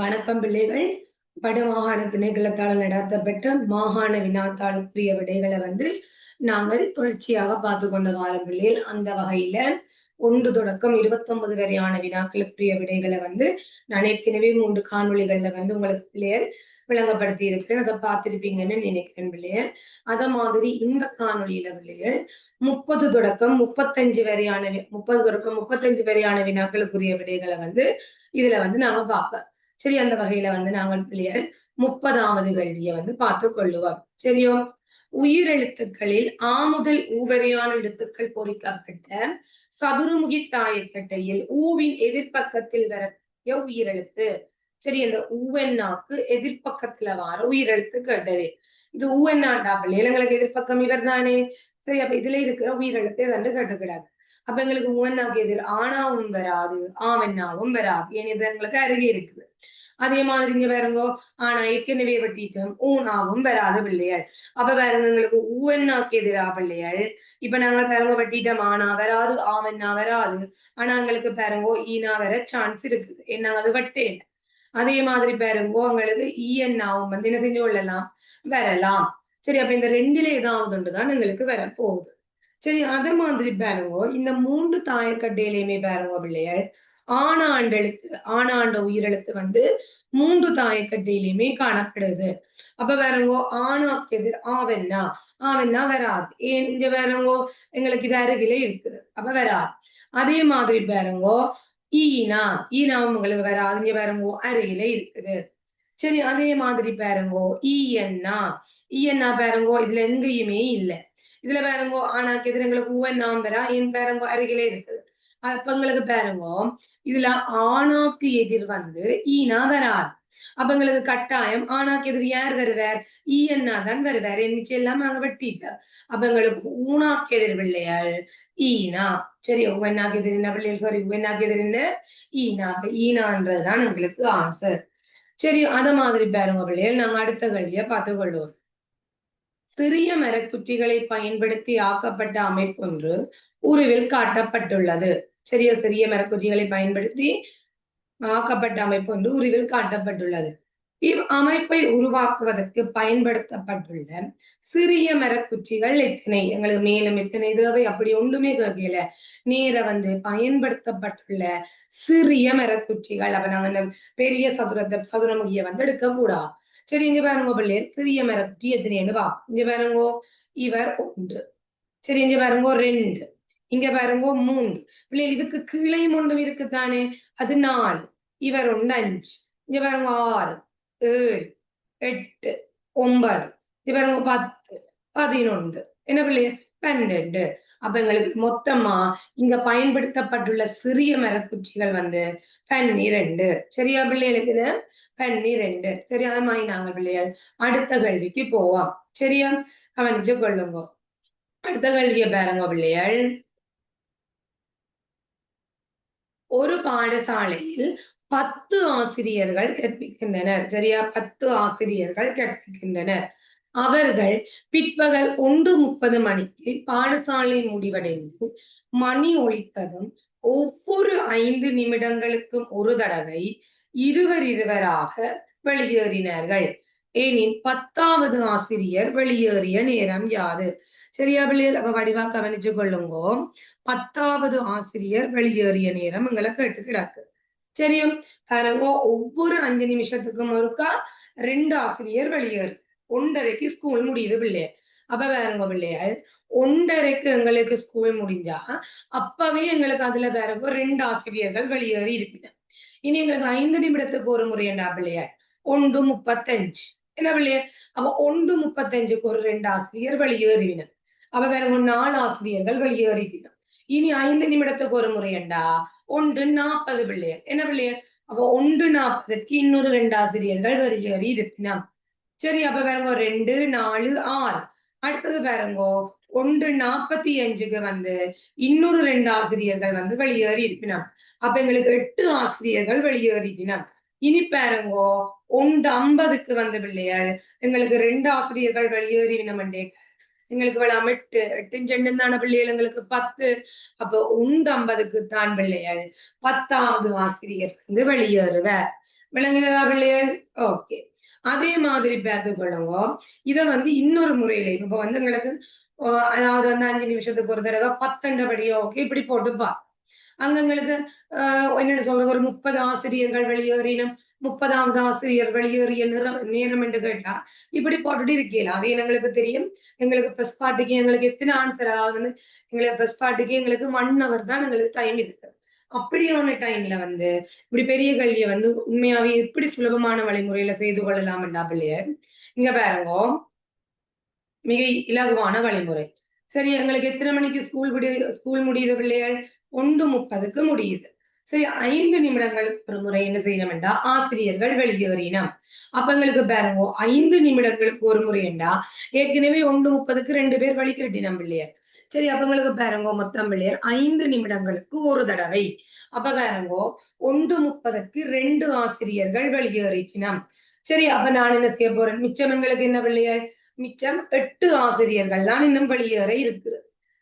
வணக்கம் பிள்ளைகள். வடமாகாண திணைக்களத்தால் நடத்தப்பட்ட மாகாண வினாத்தாளுக்குரிய விடைகளை வந்து நாங்கள் தொடர்ச்சியாக பார்த்து கொண்ட வாரம் பிள்ளைகள் அந்த வகையில ஒன்று தொடக்கம் இருபத்தொன்பது வரையான வினாக்களுக்குரிய விடைகளை வந்து நான் ஏற்கனவே மூன்று காணொளிகள்ல வந்து உங்களுக்கு பிள்ளையர் விளங்கப்படுத்தி இருக்கிறேன். அதை பார்த்திருப்பீங்கன்னு நினைக்கிறேன் பிள்ளையர் அத மாதிரி இந்த காணொலியில பிள்ளைகள் முப்பது தொடக்கம் முப்பத்தஞ்சு வரையான வி- முப்பது தொடக்கம் முப்பத்தஞ்சு வரையான வினாக்களுக்குரிய விடைகளை வந்து இதுல வந்து நாம பார்ப்போம். சரி அந்த வகையில வந்து நாங்கள் பிள்ளைகள் முப்பதாவது கல்வியை வந்து பார்த்து கொள்ளுவோம். சரியோ? உயிரெழுத்துக்களில் ஆ முதல் ஊவரையான எழுத்துக்கள் பொறிக்கப்பட்ட சதுரமுகி தாயக்கட்டையில் ஊவின் எதிர்ப்பக்கத்தில் வரக்கூடிய உயிரெழுத்து. சரி இந்த ஊவெண்ணாக்கு எதிர்ப்பக்கத்துல வார உயிரெழுத்து கேட்டது இது ஊவெண்ணாண்டா பிள்ளைகளுக்கு எதிர்ப்பக்கம் இவர் தானே சரி அப்ப இதுல இருக்கிற உயிரெழுத்து வந்து கேட்டுக்கிடாது அப்ப எங்களுக்கு ஊவெண்ணாக்கு எதிர். ஆனாவும் வராது ஆவெண்ணாவும் வராது. ஏன் எங்களுக்கு அருகே இருக்குது. அதே மாதிரி இங்க பாருங்கோ ஆனா ஏற்கனவே வெட்டிட்டோம். ஊனாவும் வராத பிள்ளைகள். அப்ப பாருங்க எங்களுக்கு ஊவன்னாக்கு எதிரா பிள்ளைகள். இப்ப நாங்க பாருங்க வெட்டிட்டோம். ஆனா வராது ஆவெண்ணா வராது. ஆனா எங்களுக்கு பாருங்கோ ஈனா வர சான்ஸ் இருக்குது. என்ன அது வெட்டே அதே மாதிரி பாருங்கோ எங்களுக்கு ஈஎன்னாவும் வந்து என்ன செஞ்சு கொள்ளலாம்? வரலாம். சரி அப்ப இந்த ரெண்டுல ஏதாவது ஒன்றுதான் எங்களுக்கு வர போகுது சரி அதே மாதிரி பாருங்கோ. இந்த மூன்று தாயக்கட்டையிலையுமே பாருங்கோ பிள்ளைகள் ஆணாண்டு எழுத்து ஆணாண்ட உயிரெழுத்து வந்து மூன்று தாயக்கட்டையிலுமே காணப்படுது. அப்ப வேறங்கோ ஆணாக்கு எதிர் ஆவென்னா ஆவென்னா வராது. ஏன்? இங்க வேறங்கோ எங்களுக்கு இது அருகில இருக்குது. அப்ப வராது. அதே மாதிரி பாருங்கோ ஈனா ஈனாவும் உங்களுக்கு வராது. இங்க பாருங்கோ அருகில இருக்குது. சரி அதே மாதிரி பாருங்கோ. ஈயன்னா ஈயன்னா பாருங்கோ இதுல எங்கேயுமே இல்லை. இதுல பாருங்கோ ஆனாக்கு எதிர் எங்களுக்கு ஊவென்னாம் வரா என் பாருங்கோ அருகிலே இருக்குது. அப்ப எங்களுக்கு பாருங்கோ இதுல ஆணாக்கு எதிர் வந்து ஈனா வராது. அப்ப எங்களுக்கு கட்டாயம் ஆணாக்கு எதிர் யார் வருவார்? ஈயன்னா தான் வருவார். எண்ணிச்சு எல்லாம் நாங்க வெட்டிட்டோம் அப்ப எங்களுக்கு ஊனாக்கு எதிர் பிள்ளையாள் ஈனா. சரி உவனாக்கு எதிர் என்ன பிள்ளைகள்? சாரி உவனாக்கு எதிர் என்ன? ஈனா. ஈனான்றதுதான் எங்களுக்கு ஆன்சர். சரி அத மாதிரி பாருங்க பிள்ளைகள். நாங்க அடுத்த கல்வியை பார்த்து கொள்வோம். சிறிய மரக்குற்றிகளை பயன்படுத்தி ஆக்கப்பட்ட அமைப்பொன்று உருவில் காட்டப்பட்டுள்ளது. சிறிய சிறிய மரக்குற்றிகளை பயன்படுத்தி ஆக்கப்பட்ட அமைப்பு ஒன்று உருவில் காட்டப்பட்டுள்ளது. இவ் அமைப்பை உருவாக்குவதற்கு பயன்படுத்தப்பட்டுள்ள சிறிய மரக்குச்சிகள் எத்தனை? எங்களுக்கு மேலும் எத்தனை தேவை? அப்படி ஒன்றுமே கேட்கல. நேர வந்து பயன்படுத்தப்பட்டுள்ள சிறிய மரக்குச்சிகள். அப்ப நாங்க இந்த பெரிய சதுரத்தை சதுரமுகிய வந்து எடுக்க கூடா சரி இங்க பாருங்க பிள்ளையர் சிறிய மரக்குச்சி எத்தனைன்னு வா இங்க பாருங்கோ. இவர் ஒன்று. சரி இங்க பாருங்கோ ரெண்டு. இங்க பாருங்கோ மூன்று. பிள்ளைகள் இதுக்கு கீழே ஒன்றும் இருக்குதானே? அது நாலு. இவர் ஒன்று அஞ்சு. இங்க பாருங்க ஆறு. ஏழு எட்டு ஒன்பது இங்க பாருங்க பத்து பதினொன்று என்ன பிள்ளைய பன்னெண்டு அப்ப எங்களுக்கு மொத்தமா இங்க பயன்படுத்தப்பட்டுள்ள சிறிய மரக்குச்சிகள் வந்து பன்னிரெண்டு சரியா பிள்ளைகளுக்கு இது பன்னிரெண்டு சரி அது மாதிரி நாங்க பிள்ளைகள் அடுத்த கல்விக்கு போவோம் சரியா கவனிச்சு கொள்ளுங்க அடுத்த கல்வியை பாருங்க பிள்ளைகள் ஒரு பாடசாலையில் பத்து ஆசிரியர்கள் கற்பிக்கின்றனர். சரியா? பத்து ஆசிரியர்கள் கற்பிக்கின்றனர். அவர்கள் பிற்பகல் ஒன்று முப்பது மணிக்கு பாடசாலை முடிவடைந்து மணி ஒழித்ததும் ஒவ்வொரு ஐந்து நிமிடங்களுக்கும் ஒரு தடவை இருவர் இருவராக வெளியேறினார்கள். ஏனின் பத்தாவது ஆசிரியர் வெளியேறிய நேரம் யாது? சரியா பிள்ளைகள்? அப்ப வடிவா கவனிச்சு கொள்ளுங்கோ. பத்தாவது ஆசிரியர் வெளியேறிய நேரம் எங்களை கேட்டு கிடக்கு. சரியும் பாருங்க ஒவ்வொரு அஞ்சு நிமிஷத்துக்கும் ஒருக்கா ரெண்டு ஆசிரியர் வெளியேறு. ஒன்றரைக்கு ஸ்கூல் முடியுது பிள்ளைய. அப்ப பாருங்க பிள்ளைகள் ஒன்றரைக்கு எங்களுக்கு ஸ்கூல் முடிஞ்சா அப்பவே எங்களுக்கு அதுல பாருங்க ரெண்டு ஆசிரியர்கள் வெளியேறி இருப்பின இனி எங்களுக்கு ஐந்து நிமிடத்துக்கு ஒரு முறை என்ன பிள்ளையார் ஒன்று முப்பத்தஞ்சு. என்ன பிள்ளையர் அப்ப ஒன்று முப்பத்தஞ்சுக்கு ஒரு ரெண்டு ஆசிரியர் வெளியேறிவினர் அப்ப வேற நாலு ஆசிரியர்கள் வெளியேறிவினர் இனி ஐந்து நிமிடத்துக்கு ஒரு முறையண்டா ஒன்று நாற்பது பிள்ளையர் என்ன பிள்ளையர் அப்ப ஒன்று நாற்பதுக்கு இன்னொரு ரெண்டு ஆசிரியர்கள் வெளியேறி இருப்பினம் சரி அப்ப பாருங்க ரெண்டு நாலு ஆறு அடுத்தது பாருங்கோ ஒன்று நாற்பத்தி அஞ்சுக்கு வந்து இன்னொரு ரெண்டு ஆசிரியர்கள் வந்து வெளியேறி இருப்பினம் அப்ப எங்களுக்கு எட்டு ஆசிரியர்கள் வெளியேறினார் இனி பாருங்கோ ஒன்று ஐம்பதுக்கு வந்து பிள்ளையர் எங்களுக்கு ரெண்டு ஆசிரியர்கள் வெளியேறினமண்டே எங்களுக்கு இவ்வளவு அமெட்டு எட்டு செண்டு தான பிள்ளைகள் எங்களுக்கு பத்து. அப்ப உண்டு ஐம்பதுக்கு தான் பிள்ளைகள். பத்தாவது ஆசிரியர் வந்து வெளியேறுவார். விளங்குனதா பிள்ளைகள்? ஓகே அதே மாதிரி பார்த்துக்கொள்ளுங்க இதை வந்து இன்னொரு முறையில இப்ப வந்து எங்களுக்கு அதாவது வந்து அஞ்சு நிமிஷத்துக்கு ஒரு தடவை பத்தண்டபடியோ ஓகே இப்படி போட்டுப்பா. அங்கங்களுக்கு ஆஹ் சொல்றது? ஒரு முப்பது ஆசிரியர்கள் வெளியேறினும் முப்பதாவது ஆசிரியர் வெளியேறிய நிறம் நேரம் என்று கேட்டா இப்படி போட்டுட்டு இருக்கீங்களா அது எங்களுக்கு தெரியும். எங்களுக்கு ஃபர்ஸ்ட் பார்ட்டிக்கு எங்களுக்கு எத்தனை ஆன்சர் ஆகுதுன்னு எங்களுக்கு ஃபர்ஸ்ட் பார்ட்டிக்கு எங்களுக்கு ஒன் அவர் தான் எங்களுக்கு டைம் இருக்கு. அப்படியான டைம்ல வந்து இப்படி பெரிய கல்வியை வந்து உண்மையாவே எப்படி சுலபமான வழிமுறையில செய்து கொள்ளலாம் பிள்ளைய இங்க பாருங்க. மிக இலகுவான வழிமுறை. சரி எங்களுக்கு எத்தனை மணிக்கு ஸ்கூல் விடு ஸ்கூல் முடியுது பிள்ளைகள் ஒன்று முப்பதுக்கு முடியுது. சரி ஐந்து நிமிடங்களுக்கு ஒரு முறை என்ன செய்யணும்டா ஆசிரியர்கள் வெளியேறினம் அப்ப எங்களுக்கு பாருங்க ஐந்து நிமிடங்களுக்கு ஒரு முறைண்டா ஏற்கனவே ஒன்று முப்பதுக்கு ரெண்டு பேர் வழிகட்டினம் பிள்ளையர் சரி அப்ப எங்களுக்கு பாருங்க மொத்தம் பிள்ளையர் ஐந்து நிமிடங்களுக்கு ஒரு தடவை. அப்ப பாருங்க ஒன்று முப்பதுக்கு ரெண்டு ஆசிரியர்கள் வெளியேறிச்சினம் சரி அப்ப நான் என்ன செய்ய போறேன்? மிச்சம் எங்களுக்கு என்ன பிள்ளையர் மிச்சம் எட்டு ஆசிரியர்கள் தான் இன்னும் வெளியேற இருக்குது.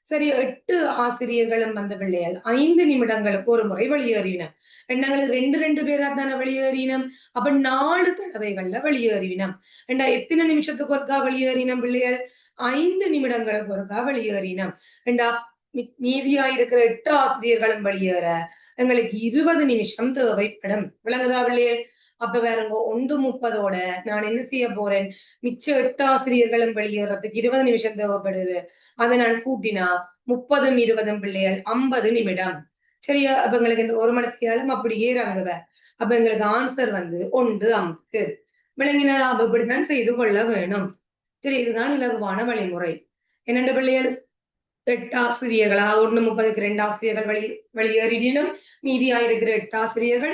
சரி எட்டு ஆசிரியர்களும் வந்த பிள்ளைகள் ஐந்து நிமிடங்களுக்கு ஒரு முறை வெளியேறினம் எண்ணங்களுக்கு ரெண்டு ரெண்டு பேரா தானே வெளியேறினம்? அப்ப நாலு தடவைகள்ல வெளியேறினம். ஏண்டா எத்தனை நிமிஷத்துக்கு ஒருக்கா வெளியேறினம் பிள்ளைகள்? ஐந்து நிமிடங்களுக்கு ஒருக்கா வெளியேறினம். ஏண்டா மி- மீதியா இருக்கிற எட்டு ஆசிரியர்களும் வெளியேற. எங்களுக்கு இருபது நிமிஷம் தேவைப்படும். விளங்குதா பிள்ளைகள்? அப்ப வேறங்க ஒன்று முப்பதோட நான் என்ன செய்ய போறேன்? மிச்ச எட்டு ஆசிரியர்களும் வெளியேறதுக்கு இருபது நிமிஷம் தேவைப்படுது. அதை நான் கூட்டினா முப்பதும் இருபதும் பிள்ளைகள் ஐம்பது நிமிடம். சரியா? அப்ப எங்களுக்கு இந்த ஒரு மணத்தியாலும் அப்படியே இறங்குவ அப்ப எங்களுக்கு ஆன்சர் வந்து ஒன்று ஐம்பது. விளங்கினா அப்ப இப்படித்தான் செய்து கொள்ள வேணும். சரி இதுதான் இலகுவான வழிமுறை. என்னென்ன பிள்ளைகள்? எட்டாசிரியர்கள் அதாவது ஒன்று முப்பதுக்கு ரெண்டு ஆசிரியர்கள் வெளி வெளியேறினும் மீதியா இருக்கிற எட்டு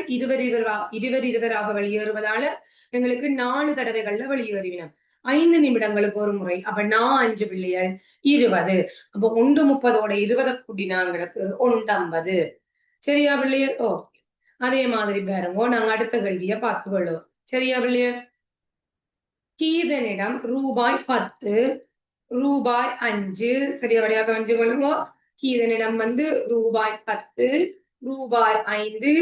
இருவர் இருவரா இருவர் இருவராக வெளியேறுவதால எங்களுக்கு நாலு தடவைகள்ல வெளியேறினோம். ஐந்து நிமிடங்களுக்கு ஒரு முறை அப்ப நான் அஞ்சு பிள்ளைகள் இருபது. அப்ப ஒன்று முப்பதோட இருபதை கூட்டினாங்களுக்கு ஒன்று சரியா பிள்ளையர் ஓ அதே மாதிரி பாருங்க நாங்க அடுத்த கேள்வியை பார்த்து கொள்ளுவோம் சரியா பிள்ளையர் கீதனிடம் ரூபாய் பத்து ரூபாய் அஞ்சு. சரியா வழியாக வந்து கொள்ளுங்க. கீழனிடம் வந்து ரூபாய் பத்து ரூபாய் ஐந்து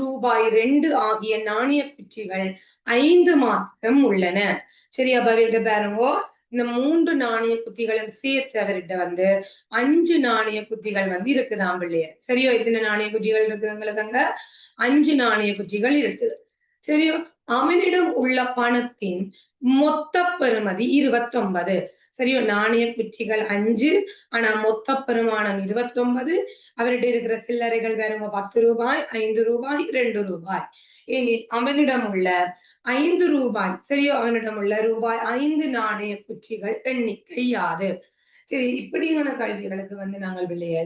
ரூபாய் ரெண்டு ஆகிய நாணய குச்சிகள் ஐந்து மாத்திரம் உள்ளன. சரியா பவில்க பாருங்க. இந்த மூன்று நாணய குத்திகளும் சேர்த்து அவர்கிட்ட வந்து அஞ்சு நாணய குத்திகள் வந்து இருக்குதாம் பிள்ளைய. சரியோ எத்தனை நாணய குச்சிகள் இருக்குதுங்களுக்கு அங்க? அஞ்சு நாணய குச்சிகள் இருக்குது சரியோ அவனிடம் உள்ள பணத்தின் மொத்த பெறுமதி இருபத்தொன்பது. சரியோ நாணய குற்றிகள் அஞ்சு ஆனா மொத்த பெருமானம் இருபத்தொன்பது அவர்கிட்ட இருக்கிற சில்லறைகள் வேறுங்க பத்து ரூபாய் ஐந்து ரூபாய் ரெண்டு ரூபாய். எனில் அவனிடம் உள்ள ஐந்து ரூபாய் சரியோ அவனிடம் உள்ள ரூபாய் ஐந்து நாணய குற்றிகள் எண்ணிக்கை யாது சரி இப்படியான கல்விகளுக்கு வந்து நாங்கள் விளைய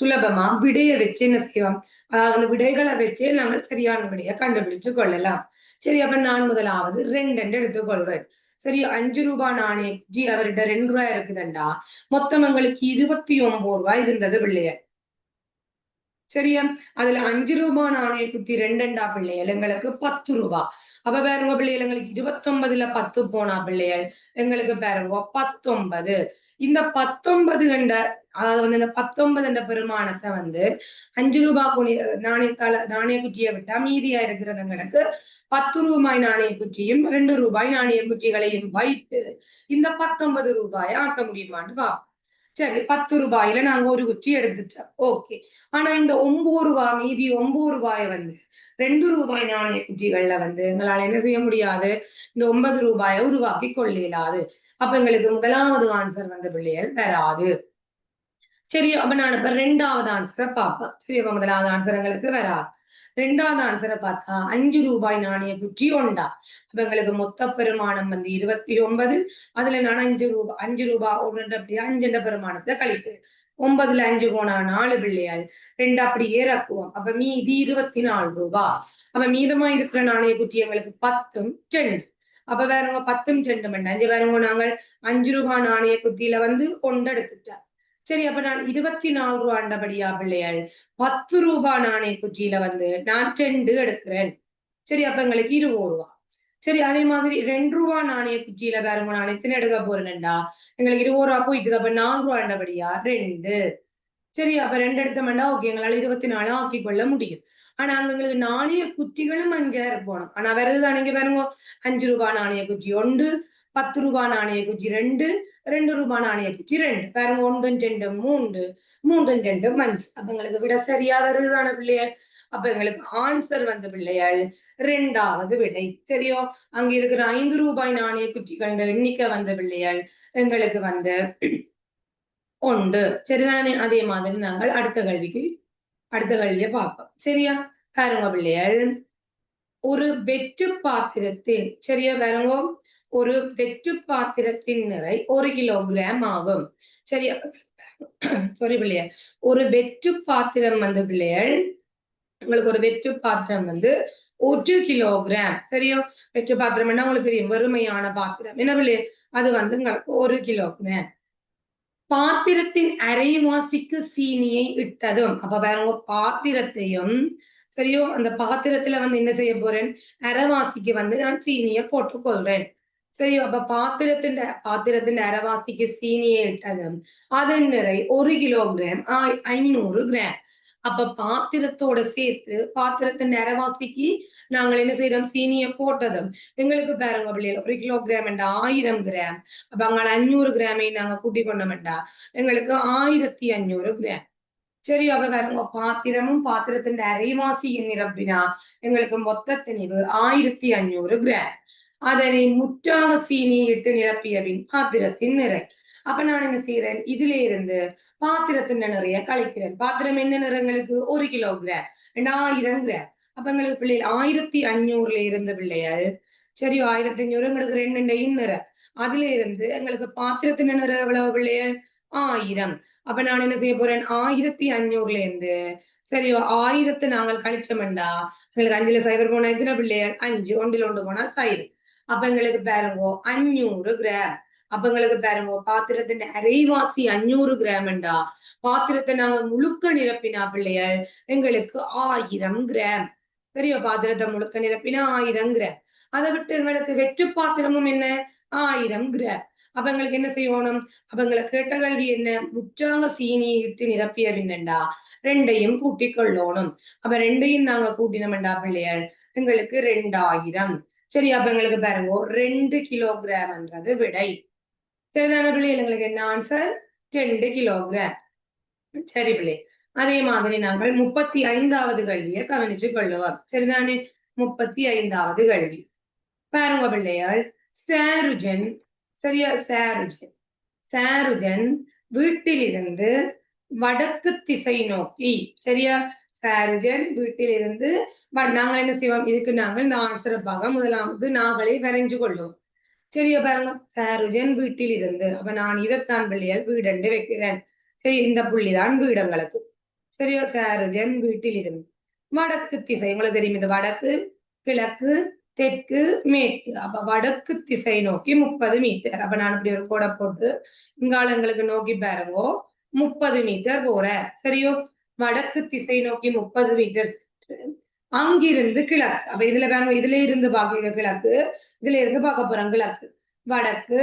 சுலபமா விடைய வச்சு என்ன செய்வோம்? அதாவது அந்த விடைகளை வச்சே நாங்கள் சரியான விடைய கண்டுபிடிச்சு கொள்ளலாம். சரி அப்ப நான் முதலாவது ரெண்டு எடுத்துக்கொள்வேன் சரி அஞ்சு ரூபாய் நாணய ஜி அவர்கிட்ட ரெண்டு ரூபாய் இருக்குதுண்டா. மொத்தம் எங்களுக்கு இருபத்தி ஒன்பது ரூபாய் இருந்தது பிள்ளைய. சரியா? அதுல அஞ்சு ரூபாய் நாணய குத்தி ரெண்டண்டா பிள்ளைகள் எங்களுக்கு பத்து ரூபாய் அப்ப பாருங்க பிள்ளைகள் எங்களுக்கு இருபத்தொன்பதுல பத்து போனா பிள்ளைகள் எங்களுக்கு பாருங்க பத்தொன்பது இந்த பத்தொன்பது கண்ட அதாவது வந்து இந்த பத்தொன்பது என்ற பெருமானத்தை வந்து அஞ்சு ரூபாய் குனி நாணயத்தால நாணய குச்சியை விட்டா மீதியா இருக்கிறதுங்களுக்கு பத்து ரூபாய் நாணய குச்சியும் ரெண்டு ரூபாய் நாணய குச்சிகளையும் வைத்து இந்த பத்தொன்பது ரூபாயை ஆக்க முடியுமான்னு வா. சரி பத்து ரூபாயில நாங்க ஒரு குச்சி எடுத்துட்டோம் ஓகே. ஆனா இந்த ஒன்பது ரூபாய் மீதி ஒன்பது ரூபாயை வந்து ரெண்டு ரூபாய் நாணய குச்சிகள்ல வந்து எங்களால என்ன செய்ய முடியாது? இந்த ஒன்பது ரூபாயை உருவாக்கி கொள்ள இயலாது அப்ப எங்களுக்கு முதலாவது ஆன்சர் வந்து பிள்ளைகள் வராது. சரி அப்ப நான் இப்ப ரெண்டாவது ஆன்சரை பார்ப்பேன் சரி அப்ப முதலாவது ஆன்சர் எங்களுக்கு வராது ரெண்டாவது ஆன்சரை பார்த்தா அஞ்சு ரூபாய் நாணய குச்சி ஒண்டா அப்ப எங்களுக்கு மொத்த பெருமானம் வந்து இருபத்தி ஒன்பது. அதுல நான் அஞ்சு ரூபாய் அஞ்சு ரூபாய் ஒன்று அப்படியே அஞ்சுன்ற பெருமானத்தை கழிப்பு ஒன்பதுல அஞ்சு போனா நாலு பிள்ளைகள். ரெண்டு அப்படியே இறக்குவோம். அப்ப மீதி இருபத்தி நாலு ரூபாய் அப்ப மீதமா இருக்கிற நாணய குச்சி எங்களுக்கு பத்தும் ரெண்டு அப்ப வேறவங்க பத்தும் செண்டு மண்டு அஞ்சு வேறவங்க நாங்கள் அஞ்சு ரூபாய் நாணய குட்டியில வந்து கொண்டு சரி அப்ப நான் இருபத்தி நாலு ரூபா ஆண்டபடியா பிள்ளைகள் பத்து ரூபாய் நாணய குச்சியில வந்து நான் செண்டு எடுக்கிறேன். சரி அப்ப எங்களுக்கு இருபது ரூபா. சரி அதே மாதிரி ரெண்டு ரூபா நாணய குச்சியில வேறவங்க நான் எத்தனை எடுக்க போறேன்டா? எங்களுக்கு இருபது ரூபா போயிட்டு அப்ப நாலு ரூபா ஆண்டபடியா? ரெண்டு. சரி அப்ப ரெண்டு எடுத்தோம்னா ஓகே எங்களால இருபத்தி நாலு ஆக்கி கொள்ள முடியும். ஆனா அங்க நாணய குச்சிகளும் அஞ்சாயிரம் போனோம். ஆனா வருதுதான் பாருங்க. அஞ்சு ரூபாய் நாணய குச்சி ஒன்று பத்து ரூபாய் நாணய குச்சி ரெண்டு ரெண்டு ரூபாய் நாணய குச்சி ரெண்டு. பாருங்க ஒன்றும் ரெண்டு மூன்று மூன்றும் ரெண்டு அஞ்சு அப்ப எங்களுக்கு விட சரியா வருதுதான பிள்ளைகள். அப்ப எங்களுக்கு ஆன்சர் வந்த பிள்ளைகள் ரெண்டாவது விடை. சரியோ? அங்க இருக்கிற ஐந்து ரூபாய் நாணய குச்சிகள் எண்ணிக்கை வந்த பிள்ளைகள் எங்களுக்கு வந்து உண்டு சரிதானே? அதே மாதிரி நாங்கள் அடுத்த கல்விக்கு அடுத்த கல்வியை பார்ப்போம் சரியா பாருங்க பிள்ளைகள் ஒரு வெற்று பாத்திரத்தில் சரியா பாருங்க ஒரு வெற்று பாத்திரத்தின் நிறை ஒரு கிலோகிராம் ஆகும் சரியா சாரி பிள்ளையர் ஒரு வெற்று பாத்திரம் வந்து பிள்ளைகள் உங்களுக்கு ஒரு வெற்று பாத்திரம் வந்து ஒரு கிலோகிராம் சரியோ வெற்று பாத்திரம் என்ன உங்களுக்கு தெரியும் வெறுமையான பாத்திரம் என்ன பிள்ளையர் அது வந்து உங்களுக்கு ஒரு கிலோகிராம் பாத்திரத்தின் அரைவாசிக்கு சீனியை இட்டதும். அப்ப பாருங்க பாத்திரத்தையும் சரியோ அந்த பாத்திரத்துல வந்து என்ன செய்ய போறேன்? அரைவாசிக்கு வந்து நான் சீனியை போட்டுக்கொள்றேன். சரியோ அப்ப பாத்திரத்தின் பாத்திரத்தின் அரைவாசிக்கு சீனியை இட்டதும் அதன் நிறை ஒரு கிலோகிராம் ஐநூறு கிராம். அப்ப பாத்திரத்தோட சேர்த்து பாத்திரத்தை அரைவாசிக்கு நாங்கள் என்ன செய்யறோம் சீனியை போட்டதும். எங்களுக்கு பாருங்க பிள்ளைகள் ஒரு கிலோ கிராம் என்றா ஆயிரம் கிராம் அப்ப அங்கே அஞ்சூறு கிராமை நாங்க கூட்டி கொண்டோம்டா எங்களுக்கு ஆயிரத்தி அஞ்சூறு கிராம் சரி அப்ப பாருங்க பாத்திரமும் பாத்திரத்தின் அரைவாசியின் நிரப்பினா எங்களுக்கு மொத்த திணிவு ஆயிரத்தி அஞ்சூறு கிராம் அதனை முற்றாக சீனி இட்டு நிரப்பிய பின் பாத்திரத்தின் நிறை. அப்ப நான் என்ன செய்யறேன் இதுல இருந்து பாத்திரத்தின் நிறைய கழிக்கிறேன் பாத்திரம் என்ன நிறங்களுக்கு ஒரு கிலோகிராம் ரெண்டாயிரம் கிராம் அப்ப எங்களுக்கு பிள்ளைகள் ஆயிரத்தி அஞ்சூறுல இருந்த பிள்ளையாரு. சரி ஆயிரத்தி அஞ்சூறு எங்களுக்கு ரெண்டு இன்னற அதுல இருந்து எங்களுக்கு பாத்திரத்தின் நிற எவ்வளவு பிள்ளையர் ஆயிரம். அப்ப நான் என்ன செய்ய போறேன்? ஆயிரத்தி அஞ்சூறுல இருந்து சரி ஆயிரத்து நாங்கள் கழிச்சோம்டா எங்களுக்கு அஞ்சுல சைபர் போனா எத்தனை பிள்ளைகள் அஞ்சு. ஒன்றில் ஒன்று போனா சைபர் அப்ப எங்களுக்கு பாருங்க அஞ்சூறு கிராம் அப்ப எங்களுக்கு பாருங்க பாத்திரத்தின் அரைவாசி அஞ்சூறு கிராம்டா பாத்திரத்தை நாங்க முழுக்க நிரப்பினா பிள்ளைகள் எங்களுக்கு ஆயிரம் கிராம். சரியா பாத்திரத்தை முழுக்க நிரப்பினா ஆயிரம் கிராம். அதை விட்டு எங்களுக்கு வெற்று பாத்திரமும் என்ன? ஆயிரம் கிராம். அப்ப எங்களுக்கு என்ன செய்யணும்? அப்ப எங்களுக்கு கேட்ட கல்வி என்ன? முற்றாக சீனி இட்டு நிரப்பிய பின்னண்டா? ரெண்டையும் கூட்டிக் கொள்ளணும். அப்ப ரெண்டையும் நாங்க கூட்டினோம்டா பிள்ளைகள்? எங்களுக்கு ரெண்டாயிரம். சரி அப்ப எங்களுக்கு பாருங்க ரெண்டு கிலோகிராம்ன்றது விடை. சரிதான பிள்ளைகள் எங்களுக்கு என்ன ஆன்சர் ரெண்டு கிலோகிராம் சரி பிள்ளை அதே மாதிரி நாங்கள் முப்பத்தி ஐந்தாவது கல்வியை கவனிச்சு கொள்ளுவோம் சரிதானே முப்பத்தி ஐந்தாவது கல்வி பாருங்க பிள்ளையால் சாருஜன் சரியா சாருஜன் சாருஜன் வீட்டிலிருந்து வடக்கு திசை நோக்கி சரியா சாருஜன் வீட்டிலிருந்து நாங்கள் என்ன செய்வோம் இதுக்கு நாங்கள் இந்த ஆன்சரப்பாக முதலாவது நாங்களே வரைஞ்சு கொள்வோம் சரியா பாருங்க சாருஜன் வீட்டில் இருந்து அப்ப நான் இதைத்தான் பிள்ளையால் வீடண்டு வைக்கிறேன். சரி இந்த புள்ளிதான் வீடங்களுக்கு. சரியா சாருஜன் வீட்டில் இருந்து வடக்கு திசை உங்களுக்கு தெரியும் இது வடக்கு கிழக்கு தெற்கு மேற்கு. அப்ப வடக்கு திசை நோக்கி முப்பது மீட்டர். அப்ப நான் இப்படி ஒரு கோடை போட்டு இங்காலங்களுக்கு நோக்கி பாருங்கோ. முப்பது மீட்டர் போற சரியோ? வடக்கு திசை நோக்கி முப்பது மீட்டர் அங்கிருந்து கிழக்கு. அப்ப இதுல பாருங்க இதுல இருந்து பாக்குற கிழக்கு. இதுல இருந்து பார்க்க போறோம் கிழக்கு. வடக்கு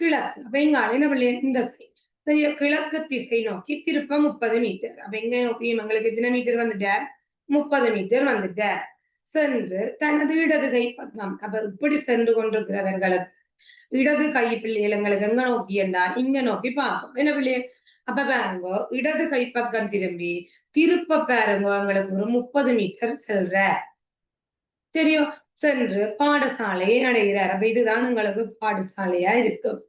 கிழக்கு. அப்ப எங்க என்ன பண்ணல இந்த சரியா கிழக்கு திசை நோக்கி திருப்ப முப்பது மீட்டர் அப்ப எங்க நோக்கி எங்களுக்கு எத்தனை மீட்டர் வந்துட்ட? முப்பது மீட்டர் வந்துட்ட. சென்று தனது இடது கை பக்கம் அப்ப இப்படி சென்று கொண்டிருக்கிறவர்களுக்கு இடது கை பிள்ளைகள் எங்களுக்கு எங்க நோக்கி என்றால் இங்க நோக்கி பார்க்கும் என்ன பிள்ளைகள் அப்ப பாருங்க இடது கை பக்கம் திரும்பி திருப்ப பாருங்க எங்களுக்கு ஒரு முப்பது மீட்டர் செல்ற. சரியோ? சென்று பாடசாலையை அடைகிறார். அப்ப இதுதான் எங்களுக்கு பாடசாலையா இருக்கும்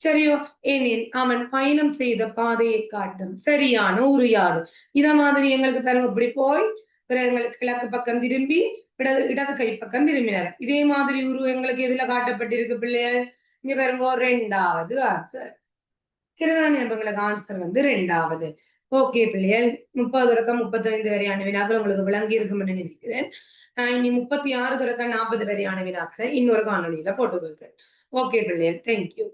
சரியோ? ஏனென் அவன் பயணம் செய்த பாதையை காட்டும் சரியான உரியாது இத மாதிரி எங்களுக்கு பாருங்க இப்படி போய் எங்களுக்கு கிழக்கு பக்கம் திரும்பி இடது இடது கை பக்கம் திரும்பினார். இதே மாதிரி உருவம் எங்களுக்கு எதுல காட்டப்பட்டிருக்கு பிள்ளைய? இங்க பாருங்க ரெண்டாவது ஆன்சர் சரிதானே அப்ப ஆன்சர் வந்து ரெண்டாவது. ஓகே பிள்ளைகள் முப்பது தொடக்கம் முப்பத்தி ஐந்து வரையான வினாக்கள் உங்களுக்கு விளங்கி இருக்கும் என்று நினைக்கிறேன். இனி முப்பத்தி ஆறு தொடக்கம் நாற்பது வரையான வினாக்களை இன்னொரு காணொலியில போட்டுக்கொள்கிறேன் ஓகே பிள்ளைகள் தேங்க்யூ